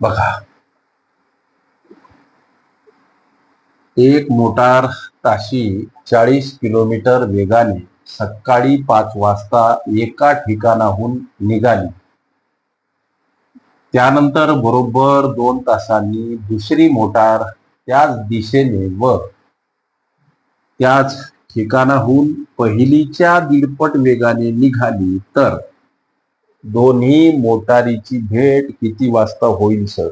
बघा. एक मोटार ताशी चाळीस किलोमीटर वेगाने सकाळी पाच वाजता एका ठिकाणाहून निघाली. त्यानंतर बरोबर दोन तासांनी दुसरी मोटार त्याच दिशेने व त्याच ठिकाणाहून पहिलीच्या दीडपट वेगाने निघाली. तर दोन्ही मोटारीची भेट किती वाजता होईल सर?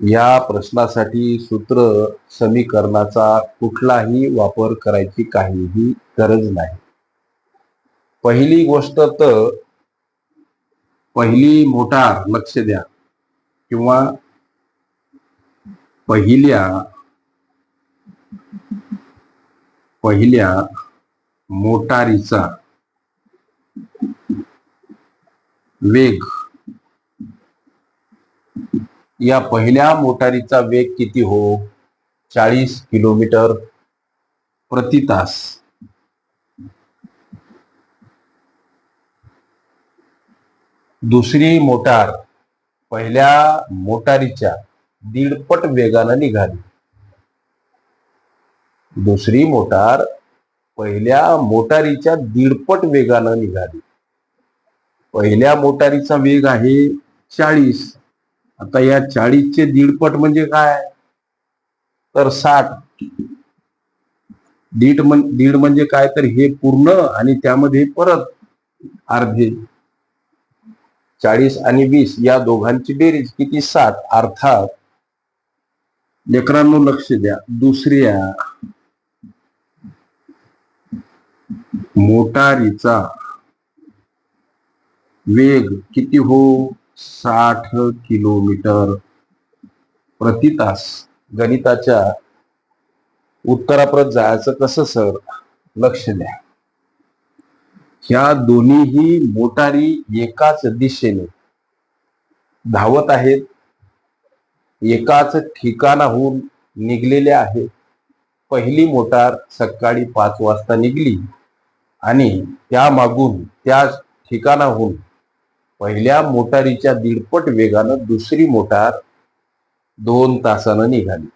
या प्रश्नासाठी सूत्र समीकरणाचा कुठलाही वापर करायची काहीही गरज नाही. पहिली गोष्ट तर पहिली मोटार लक्ष द्या किंवा पहिल्या पहिल्या मोटारीचा वेग. या पहिल्या मोटारीचा वेग किती हो? चाळीस किलोमीटर प्रति तास. दुसरी मोटार पहिल्या मोटारीच्या दीडपट वेगानं निघाली. दुसरी मोटार पहिल्या मोटारीच्या दीडपट वेगानं निघाली. पहिल्या मोटारीचा वेग आहे चाळीस. आता या चाळीसचे दीडपट म्हणजे काय? तर साठ. दीड म्हण दीड म्हणजे काय? तर हे पूर्ण आणि त्यामध्ये परत अर्धे. चाळीस आणि वीस या दोघांची बेरीज किती? सात. अर्थात लेकरांनो लक्ष द्या. दुसऱ्या मोटारीचा वेग किती हो? साठ किलोमीटर प्रति तास. गणिताच्या उत्तराप्रत जायचं कसं सर? लक्ष द्या. ह्या दोन्हीही मोटारी एकाच दिशेने धावत आहेत. एकाच ठिकाणाहून निघलेल्या आहेत. पहिली मोटार सकाळी पाच वाजता निघली आणि त्या मागून त्या ठिकाणाहून पहिल्या मोटारीच्या दीडपट वेगानं दुसरी मोटार दोन तासानं निघाली.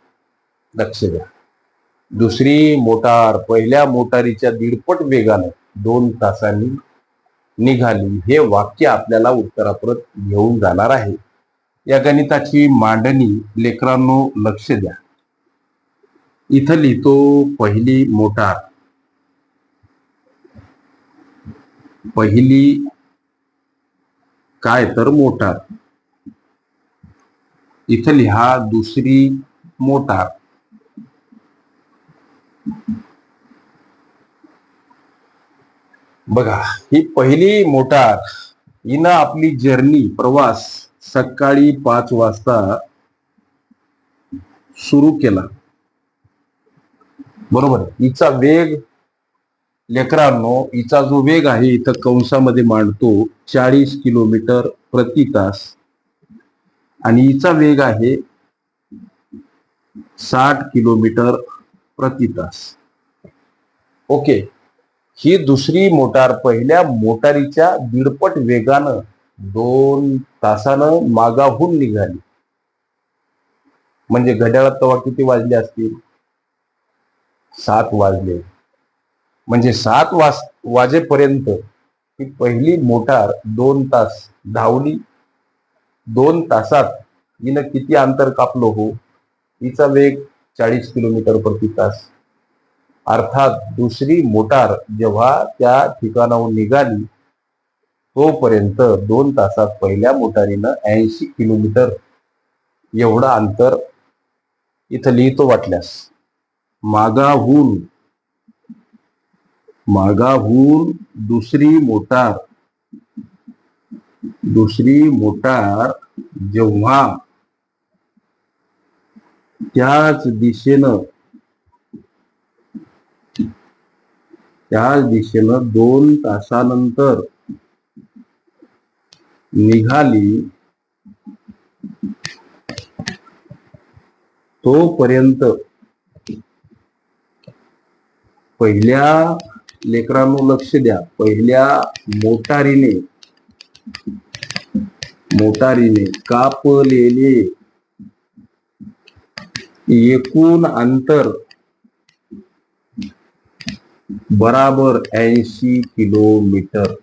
लक्ष द्या. दुसरी मोटार पहिल्या मोटारीच्या दीडपट वेगानं दोन तासांनी निघाली. हे वाक्य आपल्याला उत्तराप्रत घेऊन जाणार आहे. या गणिताची मांडणी लेकरांनो लक्ष द्या. इथं लिहितो पहिली मोटार. पहिली काय तर मोटार इथं लिहा दुसरी मोटार बघा ही पहिली मोटार हिनं आपली जर्नी प्रवास सकाळी पाच वाजता सुरू केला. बरोबर? हिचा वेग लेकरांनो हिचा जो वेग आहे इथं कंसामध्ये मांडतो चाळीस किलोमीटर प्रति तास. आणि हिचा वेग आहे साठ किलोमीटर प्रति तास. ओके. ही दुसरी मोटार पहिल्या मोटारीच्या दीडपट वेगानं दोन तासानं मागाहून निघाली. म्हणजे घड्याळात तवा किती वाजले असतील? सात वाजले. म्हणजे सात वाज वाजेपर्यंत ही पहिली मोटार दोन तास धावली दोन तासात हिनं किती अंतर कापलो हो हिचा वेग चाळीस किलोमीटर प्रति तास. अर्थात दुसरी मोटार जेव्हा त्या ठिकाणाहून निघाली तोपर्यंत दोन तासात पहिल्या मोटारीनं ऐंशी किलोमीटर एवढं अंतर इथं लिहितो वाटल्यास. मागाहून मागाहून दुसरी मोटार. दुसरी मोटार जेव्हा त्याच दिशेनं त्याच दिशेनं दोन तासानंतर निघाली तोपर्यंत पहिल्या लेकरांनो लक्ष द्या. पहिल्या मोटारीने मोटारीने कापलेले एकूण अंतर बराबर ऐंशी किलोमीटर.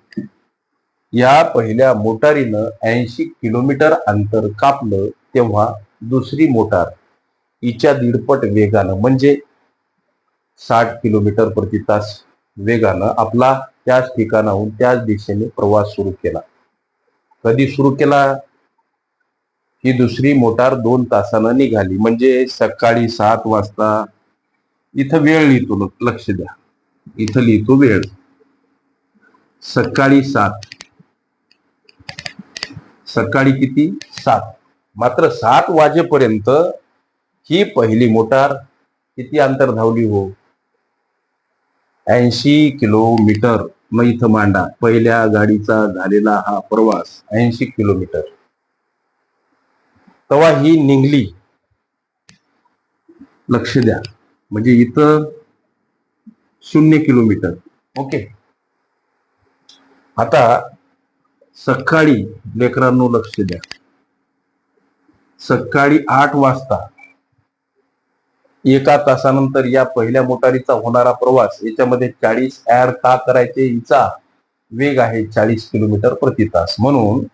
या पहिल्या मोटारीनं ऐंशी किलोमीटर अंतर कापलं तेव्हा दुसरी मोटार हिच्या दीडपट वेगानं म्हणजे साठ किलोमीटर प्रति तास वेगानं आपला त्याच ठिकाणाहून त्याच दिशेने प्रवास सुरू केला. कधी सुरू केला? ही दुसरी मोटार दोन तासानं निघाली. म्हणजे सकाळी सात वाजता. इथं वेळ लिहितो लक्ष द्या. इथं लिहितो वेळ. सकाळी सात. सकाळी किती? सात. मात्र सात वाजेपर्यंत ही पहिली मोटार किती अंतर धावली हो? ऐंशी किलोमीटर. मग इथं मांडा. पहिल्या गाडीचा झालेला हा प्रवास ऐंशी किलोमीटर. तवा ही निघली लक्ष द्या. म्हणजे इथं शून्य किलोमीटर. ओके? आता सकाळी लेकरांनो लक्ष द्या. सकाळी आठ वाजता एका तासानंतर या पहिल्या मोटारीचा होणारा प्रवास याच्यामध्ये चाळीस ऍड का करायचे हिचा वेग आहे चाळीस किलोमीटर प्रति तास. म्हणून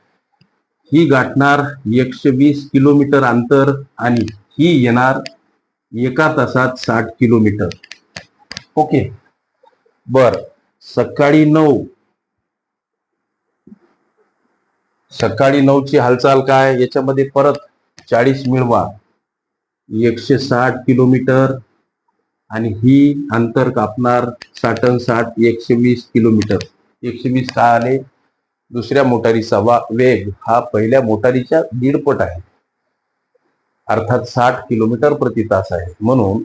ही गाठणार एकशे वीस किलोमीटर अंतर आणि ही येणार एका तासात साठ किलोमीटर. ओके? बर. सकाळी नऊ. सकाळी नऊची हालचाल काय? याच्यामध्ये परत चाळीस मिळवा. एकशे साठ किलोमीटर आणि ही अंतर कापणार साठन साठ एकशे वीस किलोमीटर. एकशे वीस का आले? दुसऱ्या मोटारीचा वा वेग हा पहिल्या मोटारीच्या दीडपट आहे. अर्थात साठ किलोमीटर प्रति तास आहे. म्हणून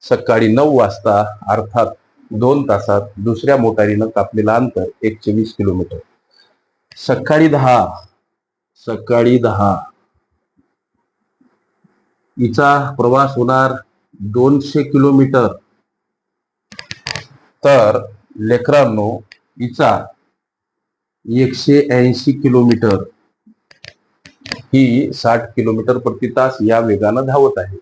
सकाळी नऊ वाजता अर्थात दोन तासात दुसऱ्या मोटारीनं कापलेलं अंतर एकशे वीस किलोमीटर. सकाळी दहा. सकाळी दहा. हिचा प्रवास होणार दोनशे किलोमीटर. तर लेकरांनो हिचा एकशे ऐंशी किलोमीटर. ही साठ किलोमीटर प्रति तास या वेगानं धावत आहे.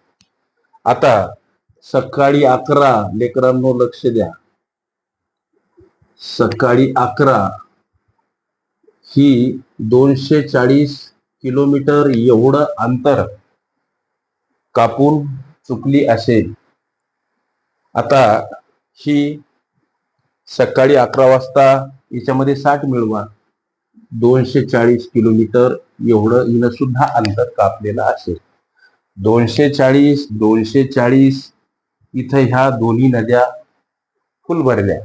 आता सकाळी अकरा लेकरांनो लक्ष द्या. सकाळी अकरा ही दोनशे चाळीस किलोमीटर एवढं अंतर. कापून चुकली असेल. आता ही सकाळी अकरा वाजता याच्यामध्ये साठ मिळवा. दोनशे चाळीस किलोमीटर एवढं हिनं सुद्धा अंतर कापलेलं असेल. दोनशे चाळीस दोनशे चाळीस इथं ह्या दोन्ही नद्या फुल भरल्या.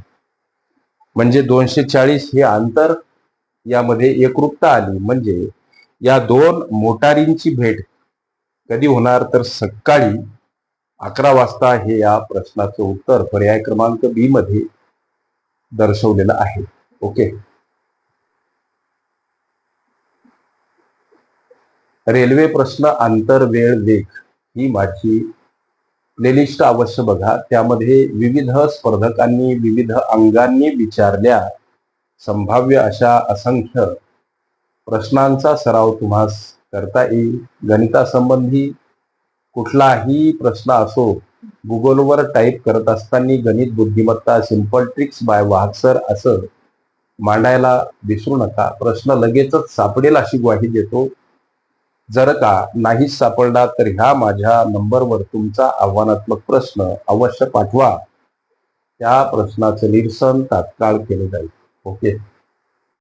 म्हणजे दोनशे चाळीस हे अंतर यामध्ये एकरूपता आली. म्हणजे या दोन मोटारींची भेट कधी होणार तर सकाळी अकरा वाजता हे या प्रश्नाचं उत्तर पर्याय क्रमांक बी मध्ये दर्शवलेलं आहे. ओके रेल्वे प्रश्न आंतर वेळ वेग ही माझी प्लेलिस्ट अवश्य बघा. त्यामध्ये विविध स्पर्धकांनी विविध अंगांनी विचारल्या. संभाव्य अशा असंख्य प्रश्नांचा सराव तुम्हास करता येईल. गणितासंबंधी कुठलाही प्रश्न असो गुगलवर टाईप करत असताना गणित बुद्धिमत्ता सिंपल ट्रिक्स बाय वाहसर असं मांडायला विसरू नका. प्रश्न लगेचच सापडेल अशी ग्वाही देतो. जर का नाहीच सापडला तर ह्या माझ्या नंबरवर तुमचा आव्हानात्मक प्रश्न अवश्य पाठवा. त्या प्रश्नाचं निरसन तात्काळ केलं जाईल. ओके?